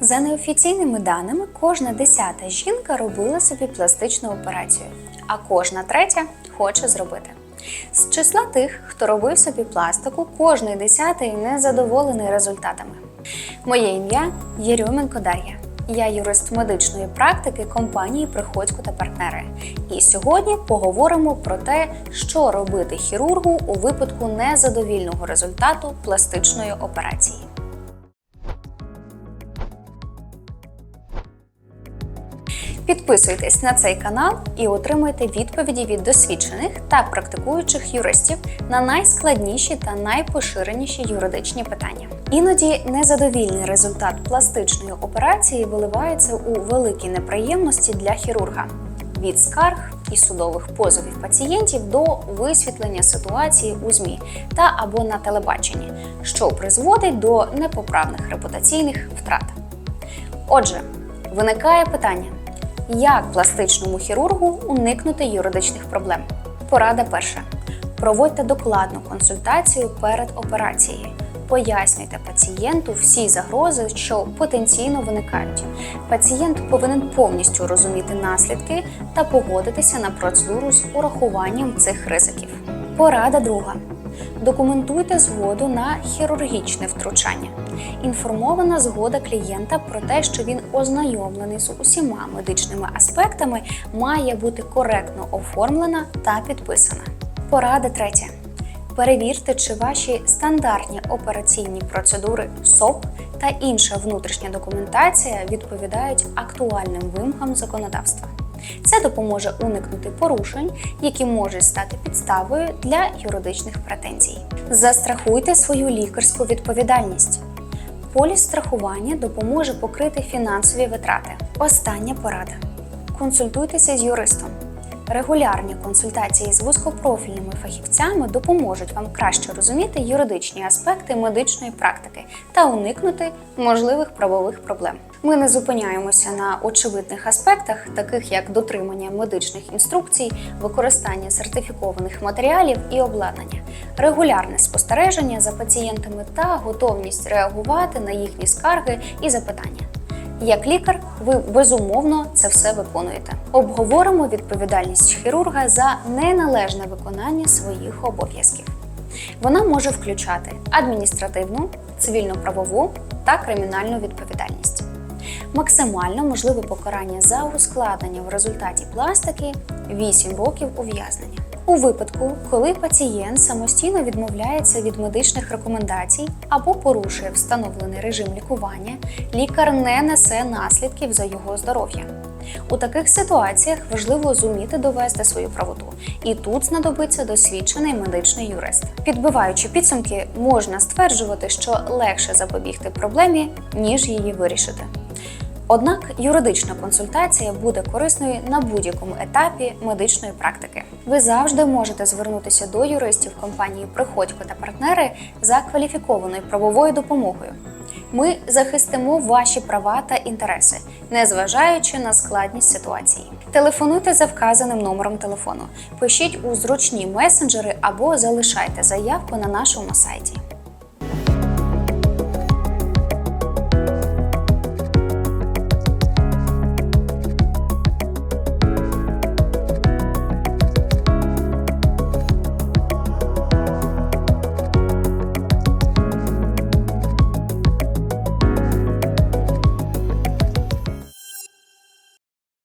За неофіційними даними, кожна десята жінка робила собі пластичну операцію, а кожна третя хоче зробити. З числа тих, хто робив собі пластику, кожний десятий не задоволений результатами. Моє ім'я Єрьоменко Дар'я. Я юрист медичної практики компанії Приходько та партнери. І сьогодні поговоримо про те, що робити хірургу у випадку незадовільного результату пластичної операції. Підписуйтесь на цей канал і отримуйте відповіді від досвідчених та практикуючих юристів на найскладніші та найпоширеніші юридичні питання. Іноді незадовільний результат пластичної операції виливається у великі неприємності для хірурга від скарг і судових позовів пацієнтів до висвітлення ситуації у ЗМІ та або на телебаченні, що призводить до непоправних репутаційних втрат. Отже, виникає питання. Як пластичному хірургу уникнути юридичних проблем? Порада перша: проводьте докладну консультацію перед операцією. Пояснюйте пацієнту всі загрози, що потенційно виникають. Пацієнт повинен повністю розуміти наслідки та погодитися на процедуру з урахуванням цих ризиків. Порада друга. Документуйте згоду на хірургічне втручання. Інформована згода клієнта про те, що він ознайомлений з усіма медичними аспектами, має бути коректно оформлена та підписана. Порада третя. Перевірте, чи ваші стандартні операційні процедури СОП та інша внутрішня документація відповідають актуальним вимогам законодавства. Це допоможе уникнути порушень, які можуть стати підставою для юридичних претензій. Застрахуйте свою лікарську відповідальність. Поліс страхування допоможе покрити фінансові витрати. Остання порада: консультуйтеся з юристом. Регулярні консультації з вузькопрофільними фахівцями допоможуть вам краще розуміти юридичні аспекти медичної практики та уникнути можливих правових проблем. Ми не зупиняємося на очевидних аспектах, таких як дотримання медичних інструкцій, використання сертифікованих матеріалів і обладнання, регулярне спостереження за пацієнтами та готовність реагувати на їхні скарги і запитання. Як лікар, ви безумовно це все виконуєте. Обговоримо відповідальність хірурга за неналежне виконання своїх обов'язків. Вона може включати адміністративну, цивільно-правову та кримінальну відповідальність. Максимально можливе покарання за ускладнення в результаті пластики 8 років ув'язнення. У випадку, коли пацієнт самостійно відмовляється від медичних рекомендацій або порушує встановлений режим лікування, лікар не несе наслідків за його здоров'я. У таких ситуаціях важливо зуміти довести свою правоту, і тут знадобиться досвідчений медичний юрист. Підбиваючи підсумки, можна стверджувати, що легше запобігти проблемі, ніж її вирішити. Однак юридична консультація буде корисною на будь-якому етапі медичної практики. Ви завжди можете звернутися до юристів компанії Приходько та партнери за кваліфікованою правовою допомогою. Ми захистимо ваші права та інтереси, незважаючи на складність ситуації. Телефонуйте за вказаним номером телефону, пишіть у зручні месенджери або залишайте заявку на нашому сайті.